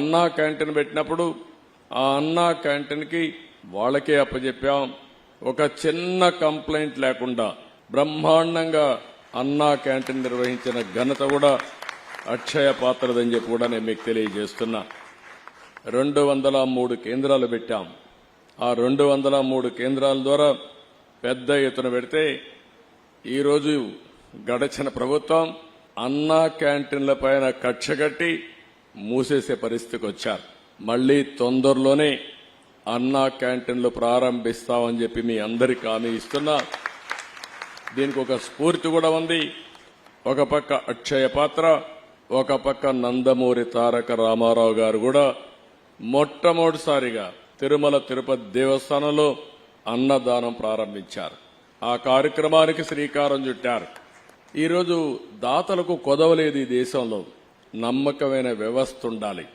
అన్నా క్యాంటీన్ పెట్టినప్పుడు ఆ అన్నా క్యాంటీన్కి వాళ్ళకే అప్పచెప్పాం ఒక చిన్న కంప్లైంట్ లేకుండా బ్రహ్మాండంగా అన్నా క్యాంటీన్ నిర్వహించిన ఘనత కూడా అక్షయ పాత్రదని చెప్పి కూడా నేను మీకు తెలియజేస్తున్నా. రెండు వందల మూడు కేంద్రాలు పెట్టాం. ఆ రెండు వందల మూడు కేంద్రాల ద్వారా పెద్ద ఎత్తున పెడితే ఈరోజు గడచిన ప్రభుత్వం అన్నా క్యాంటీన్ల పైన కక్ష కట్టి మూసేసే పరిస్థితికి వచ్చారు. మళ్ళీ తొందరలోనే అన్నా క్యాంటీన్లు ప్రారంభిస్తామని చెప్పి మీ అందరికి హామీ ఇస్తున్నా. దీనికి ఒక స్ఫూర్తి కూడా ఉంది. ఒక పక్క అక్షయ పాత్ర ఒక పక్క నందమూరి తారక రామారావు గారు కూడా మొట్టమొదటిసారిగా తిరుమల తిరుపతి దేవస్థానంలో అన్నదానం ప్రారంభించారు. ఆ కార్యక్రమానికి శ్రీకారం చుట్టారు. ఈరోజు దాతలకు కొదవలేదు ఈ దేశంలో. నమ్మకమైన వ్యవస్థ ఉండాలి.